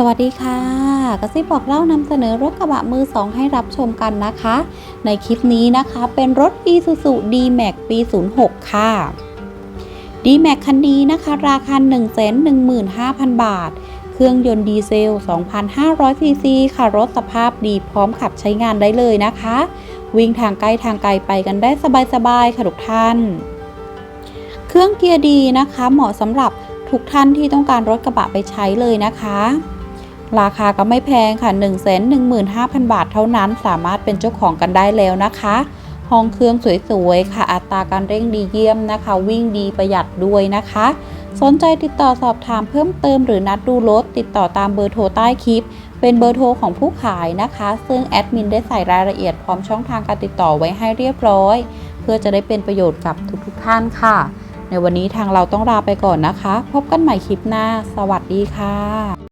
สวัสดีค่ะกระซิบบอกเล่านำเสนอรถกระบะมือสองให้รับชมกันนะคะ ในคลิปนี้นะคะเป็นรถ Isuzu D-Max ปี 06 ค่ะ D-Max คันนี้นะคะ ราคา 115,000 บาท เครื่องยนต์ดีเซล 2,500ซีซีค่ะรถสภาพดีพร้อมขับใช้งานได้เลยนะคะ วิ่งทางใกล้ทางไกลไปกันได้สบายๆค่ะทุกท่าน เครื่องเกียร์ดีนะคะ เหมาะสำหรับทุกท่านที่ต้องการรถกระบะไปใช้เลยนะคะ ราคาก็ไม่แพงค่ะ 1 1 5 0 0 0 บาทเท่านั้น สามารถเป็นเจ้าของกันได้แล้วนะคะ ห้องเครื่องสวยๆ ค่ะ อัตราการเร่งดีเยี่ยมนะคะ วิ่งดีประหยัดด้วยนะคะ สนใจติดต่อสอบถามเพิ่มเติมหรือนัดดูรถ ติดต่อตามเบอร์โทรใต้คลิป เป็นเบอร์โทรของผู้ขายนะคะ ซึ่งแอดมินได้ใส่รายละเอียดพร้อมช่องทางการติดต่อไว้ให้เรียบร้อย เพื่อจะได้เป็นประโยชน์กับทุกๆท่านค่ะ ในวันนี้ทางเราต้องลาไปก่อนนะคะ พบกันใหม่คลิปหน้า สวัสดีค่ะ